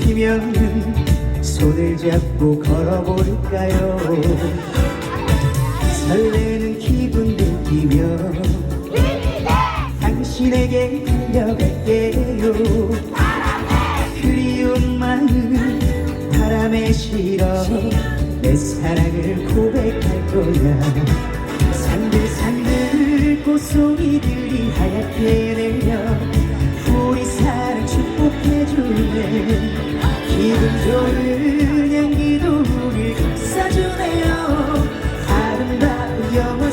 피면 손을 잡고 걸어볼까요? 설레는 기분 느끼며 당신에게 달려갈게요. 그리운 마음 바람에 실어 내 사랑을 고백할 거야. 산들산들 꽃송이들이 하얗게 내려 우리 사랑 감싸주네. 기분 좋은 향기도 우리 감싸주네요. 아름다운 영혼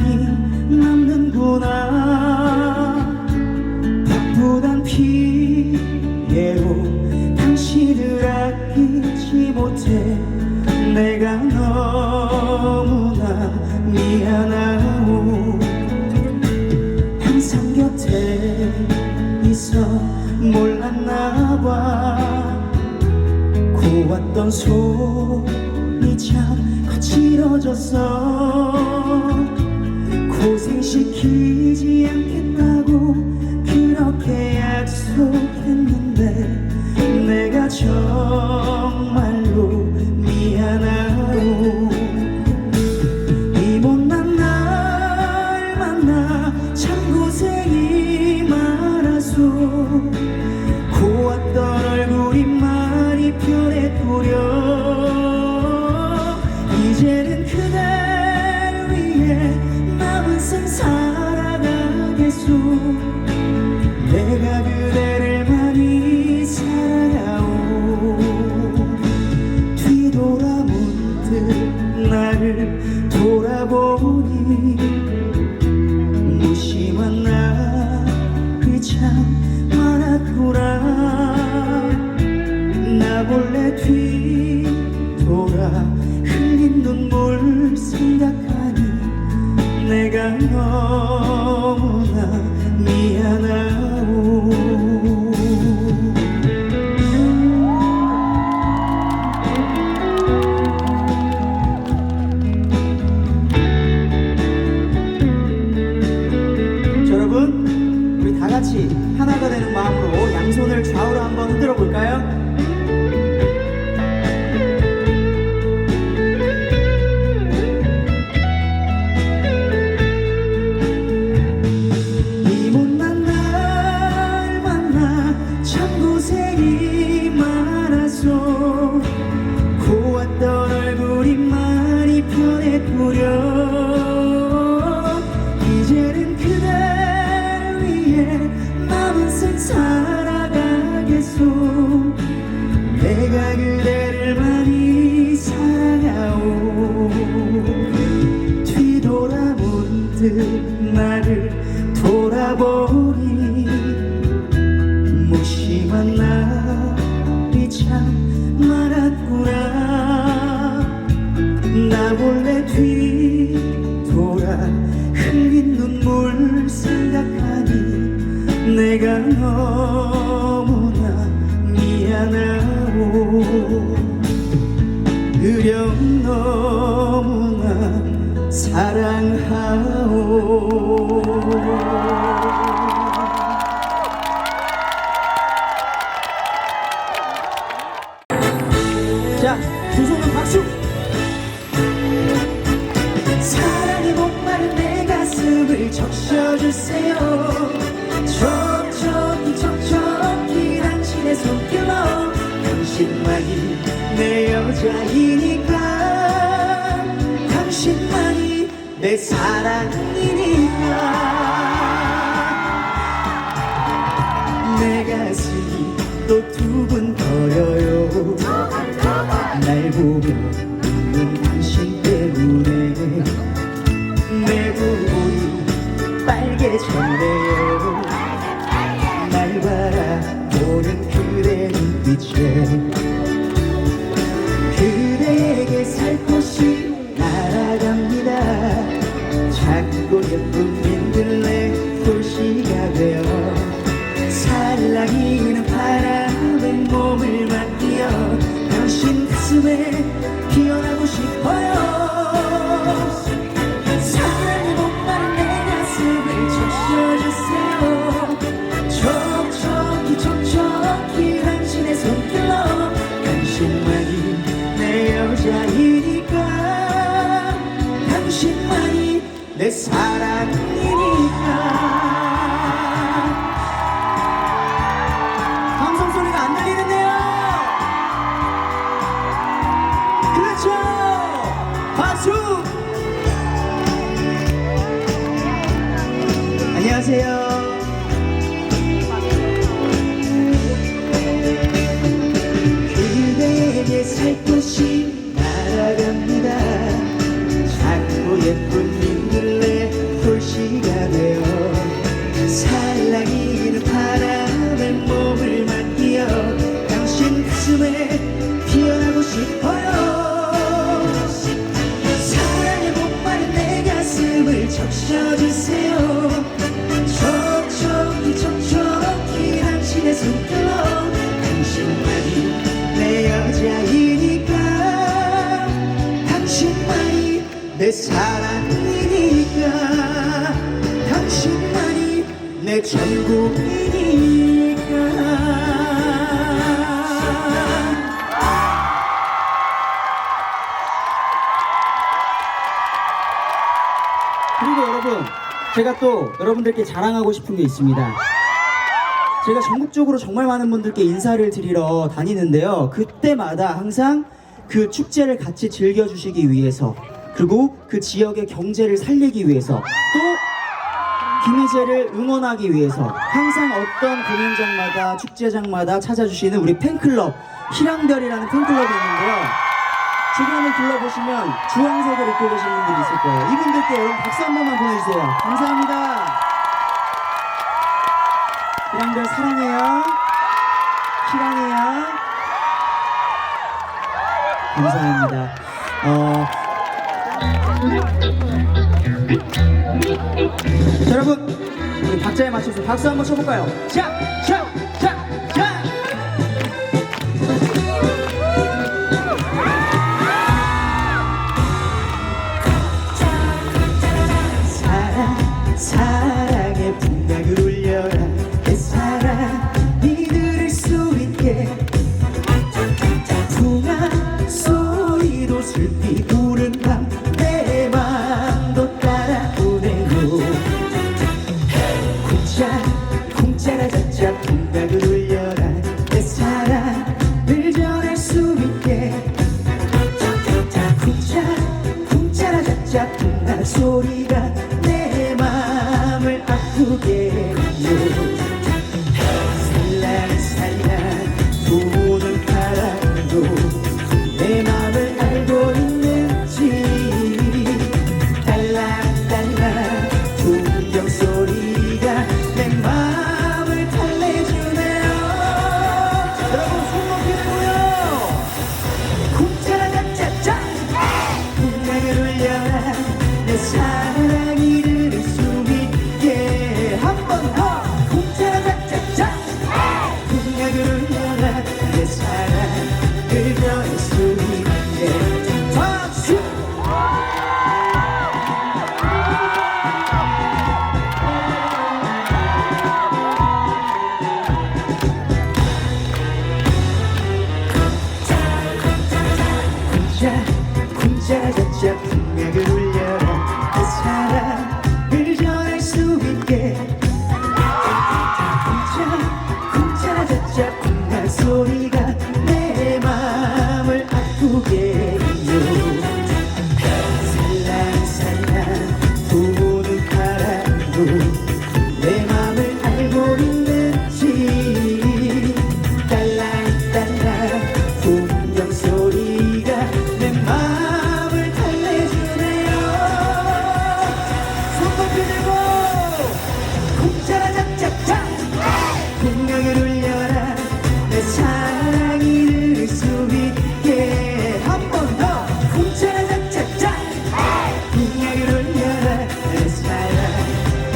시간이 남는구나. 바쁘단 피해로 당신을 아끼지 못해. 내가 너무나 미안하고 항상 곁에 있어 몰랐나 봐. 고왔던 손이 참 거칠어졌어. 지키지 않겠나 sevda güle. 많아서 고왔던 얼굴이 많이 변해버려 참 많았구나. 나 몰래 뒤돌아 흘린 눈물 생각하니 내가 너무나 미안하오. 그령 너무나 사랑하오 적셔주세요. 촉촉히 촉촉히 당신의 손길로 당신만이 내 여자이니까. 당신만이 내 사랑이니까. 내 가슴이 또 두근 거려요. 날 보며 안녕하세요. 사랑이니까 당신만이 내 전부이니까. 그리고 여러분 제가 또 여러분들께 자랑하고 싶은 게 있습니다. 제가 전국적으로 정말 많은 분들께 인사를 드리러 다니는데요. 그때마다 항상 그 축제를 같이 즐겨주시기 위해서 그리고 그 지역의 경제를 살리기 위해서 또 김희재를 응원하기 위해서 항상 어떤 공연장마다 축제장마다 찾아주시는 우리 팬클럽 희랑별이라는 팬클럽이 있는데요. 주변을 둘러보시면 주황색을 입고 계신 분들이 있을 거예요. 이분들께 여러분 박수 한 번만 보내주세요. 감사합니다. 희랑별 사랑해요. 희랑해요 감사합니다. 어... 여러분 박자에 맞춰서 박수 한번 쳐볼까요? 샤샤샤샤 슬피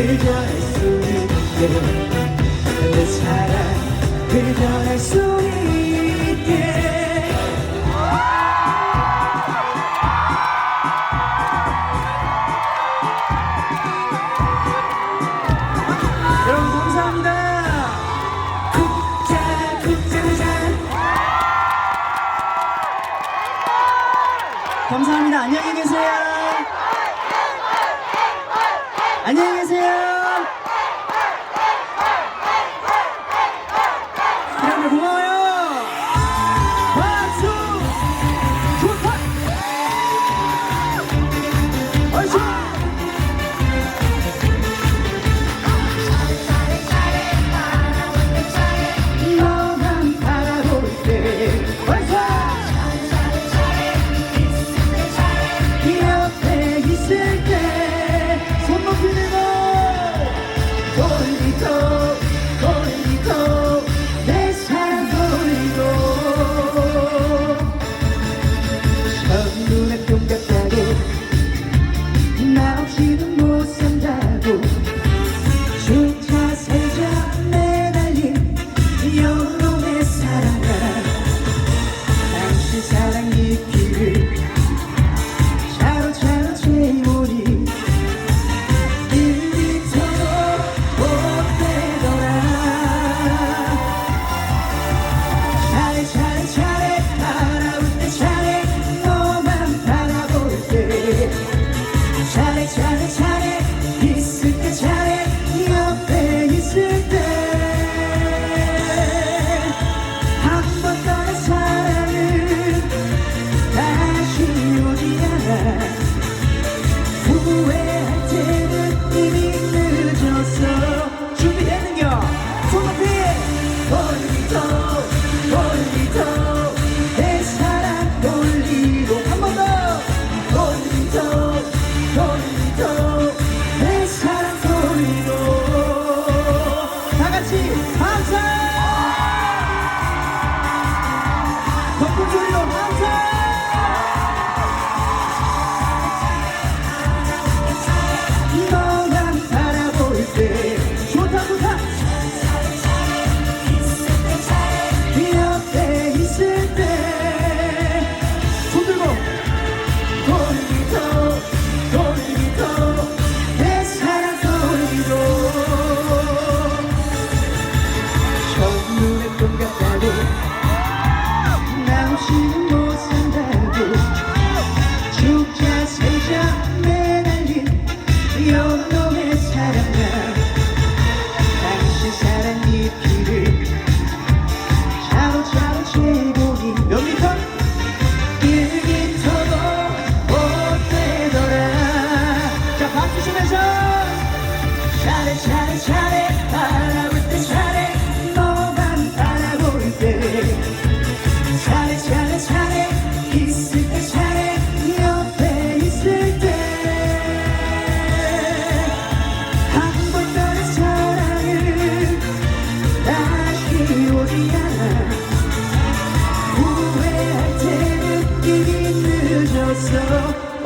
그녀의 숨을 내 사랑 그녀의 숨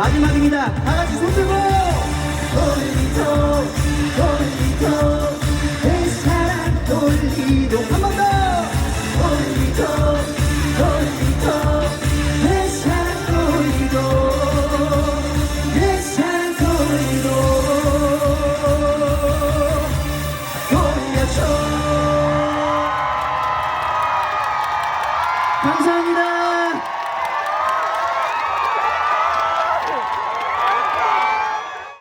마지막입니다. 다 같이 손 들고. 도리미토, 도리미토.